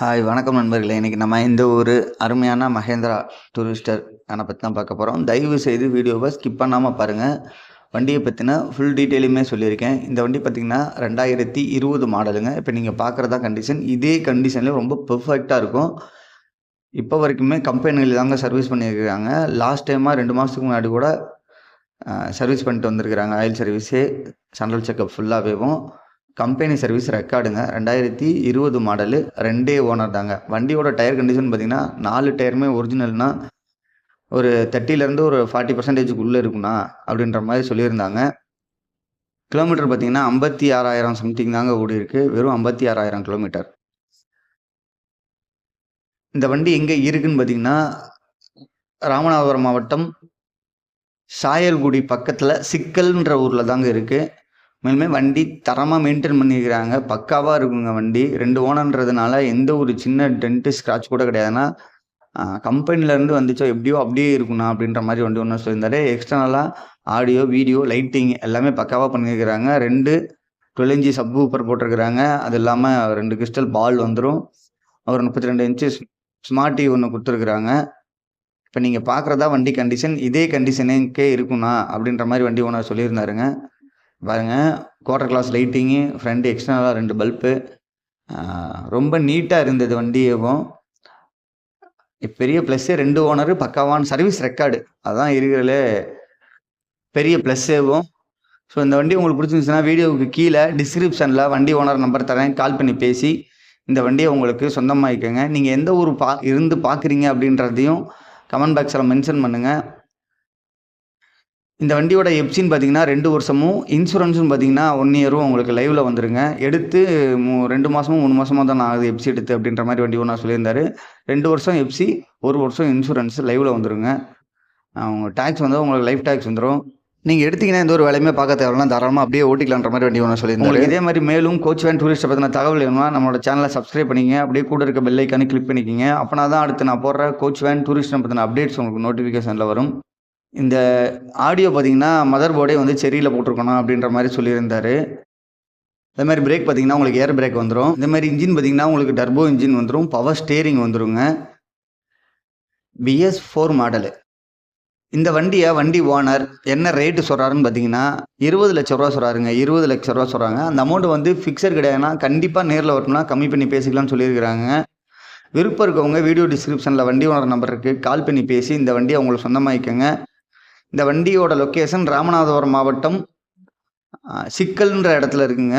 Hi வணக்கம் நண்பர்களே. இன்றைக்கி நம்ம இந்த ஒரு அருமையான மகேந்திரா டூரிஸ்டர் அதை பற்றி தான் பார்க்க போகிறோம் தயவு செய்து வீடியோவை ஸ்கிப் பண்ணாமல் பாருங்கள் வண்டியை பற்றின ஃபுல் டீட்டெயிலுமே சொல்லியிருக்கேன். இந்த வண்டி பார்த்திங்கன்னா ரெண்டாயிரத்தி இருபது மாடலுங்க இப்போ நீங்கள் பார்க்குறதா கண்டிஷன் இதே கண்டிஷனில் ரொம்ப பெர்ஃபெக்டாக இருக்கும். இப்போ வரைக்குமே கம்பெனிகள் தாங்க சர்வீஸ் பண்ணியிருக்கிறாங்க லாஸ்ட் டைமாக ரெண்டு மாதத்துக்கு முன்னாடி கூட சர்வீஸ் பண்ணிட்டு வந்திருக்கிறாங்க. ஆயில் சர்வீஸு சண்டல் செக்கப் ஃபுல்லாகவேவும் கம்பெனி சர்வீஸ் ரெக்கார்டுங்க. ரெண்டாயிரத்தி இருபது மாடலு ரெண்டே ஓனர் தாங்க. வண்டியோட டயர் கண்டிஷன் பார்த்தீங்கன்னா நாலு டயருமே ஒரிஜினல்னா ஒரு தேர்ட்டிலேருந்து ஒரு ஃபார்ட்டி பர்சன்டேஜுக்கு உள்ளே இருக்குண்ணா அப்படின்ற மாதிரி சொல்லியிருந்தாங்க. கிலோமீட்டர் பார்த்தீங்கன்னா ஐம்பத்தி ஆறாயிரம் சம்திங் தாங்க ஓடி இருக்குது வெறும் ஐம்பத்தி ஆறாயிரம் கிலோமீட்டர். இந்த வண்டி எங்கே இருக்குன்னு பார்த்தீங்கன்னா ராமநாதபுரம் மாவட்டம் சாயல்குடி பக்கத்தில் சிக்கல்ன்ற ஊரில் தாங்க இருக்குது மேலுமே வண்டி தரமாக மெயின்டைன் பண்ணியிருக்கிறாங்க பக்காவாக இருக்குங்க வண்டி. ரெண்டு ஓனன்றதுனால எந்த ஒரு சின்ன டென்ட்டு ஸ்க்ராட்ச் கூட கிடையாதுன்னா கம்பெனிலேருந்து வந்துச்சோ எப்படியோ அப்படியே இருக்குண்ணா அப்படின்ற மாதிரி வண்டி ஒன்று சொல்லியிருந்தாரு. எக்ஸ்டர்னலாக ஆடியோ வீடியோ லைட்டிங் எல்லாமே பக்காவாக பண்ணியிருக்கிறாங்க ரெண்டு டுவெல் இன்ச்சி சப் ஊப்பர் போட்டிருக்கிறாங்க. அது இல்லாமல் ரெண்டு கிறிஸ்டல் பால் வந்துடும் ஒரு முப்பத்தி ரெண்டு இன்ச்சு ஸ்மார்ட் டிவி ஒன்று கொடுத்துருக்குறாங்க. இப்போ நீங்கள் பார்க்குறதா வண்டி கண்டிஷன் இதே கண்டிஷனுக்கே இருக்குண்ணா அப்படின்ற மாதிரி வண்டி ஓனர் சொல்லியிருந்தாருங்க. பாருங்க குவார்டர் கிளாஸ் லைட்டிங்கு ஃப்ரண்ட் எக்ஸ்டர்னலாக ரெண்டு பல்பு ரொம்ப நீட்டாக இருந்தது வண்டியவும் பெரிய ப்ளஸ்ஸே ரெண்டு ஓனரு பக்காவான சர்வீஸ் ரெக்கார்டு அதான் இருக்கிறதுலே பெரிய ப்ளஸ்ஸேவும் ஸோ இந்த வண்டி உங்களுக்கு பிடிச்சிருந்துச்சுன்னா வீடியோவுக்கு கீழே டிஸ்கிரிப்ஷனில் வண்டி ஓனர் நம்பர் தரேன் கால் பண்ணி பேசி இந்த வண்டியை உங்களுக்கு சொந்தமாக சொந்தமாகிக்கோங்க நீங்கள் எந்த ஊர் பா இருந்து பார்க்குறீங்க அப்படின்றதையும் கமெண்ட் பாக்ஸில் மென்ஷன் பண்ணுங்கள் இந்த வண்டியோட எப்சின்னு பார்த்தீங்கன்னா ரெண்டு வருஷமும் இன்சூரன்ஸும் பார்த்தீங்கன்னா ஒன் இயரும் உங்களுக்கு லைவில் வந்துருங்க. எடுத்து மூ ரெண்டு மாதமும் மூணு மாதமாக தான் நான் எப்சி எடுத்து அப்படின்ற மாதிரி வண்டி ஒன்றா சொல்லியிருந்தாரு. ரெண்டு வருஷம் எப்சி ஒரு வருஷம் இன்சூரன்ஸ் லைவில் வந்துருங்க. அவங்க டேக்ஸ் வந்து உங்களுக்கு லைஃப் டேக்ஸ் வந்துடும் நீங்கள் எடுத்தீங்கன்னா எந்த ஒரு வேலையுமே பார்க்க தேவையில்ல. தாராளமாக அப்படியே ஓட்டிக்கலான்ற மாதிரி வண்டி ஒன்று சொல்லியிருந்தோம் இதே மாதிரி மேலும் கோச் வேன் டூரிஸ்ட்டை பற்றின தகவல் வேணும்னா நம்மளோட சேனலை சப்ஸ்கிரைப் பண்ணிங்க அப்படியே கூட இருக்க பெல்லைக்கானு கிளிக் பண்ணிக்கிங்க. அப்போனா தான் அடுத்து நான் போடுற கோச் வேன் டூரிஸ்ட்டை பற்றின அப்டேட்ஸ் உங்களுக்கு நோட்டிஃபிகேஷனில் வரும். இந்த ஆடியோ பார்த்தீங்கன்னா மதர் போர்டே வந்து செரியில் போட்டிருக்கணும் அப்படின்ற மாதிரி சொல்லியிருந்தார். அதே மாதிரி பிரேக் பார்த்தீங்கன்னா உங்களுக்கு ஏர் பிரேக் வந்துடும் இந்த மாதிரி இன்ஜின் பார்த்தீங்கன்னா உங்களுக்கு டர்போ இன்ஜின் வந்துடும் பவர் ஸ்டேரிங் வந்துருங்க. பிஎஸ் ஃபோர் மாடலு இந்த வண்டியை வண்டி ஓனர் என்ன ரேட்டு சொல்கிறாருன்னு பார்த்தீங்கன்னா இருபது லட்ச ரூபா சொல்கிறாருங்க இருபது லட்ச ரூபா சொல்கிறாங்க அந்த அமௌண்ட்டு வந்து ஃபிக்ஸர் கிடையாதுன்னா கண்டிப்பாக நேரில் வரணும்னா கம்மி பண்ணி பேசிக்கலாம்னு சொல்லியிருக்கிறாங்க. விருப்பம் இருக்கவங்க வீடியோ டிஸ்கிரிப்ஷனில் வண்டி ஓனர் நம்பர் இருக்குது கால் பண்ணி பேசி இந்த வண்டியை அவங்களுக்கு சொந்தமாகிக்கோங்க இந்த வண்டியோட லொக்கேஷன் ராமநாதபுரம் மாவட்டம் சிக்கல்ன்ற இடத்துல இருக்குங்க.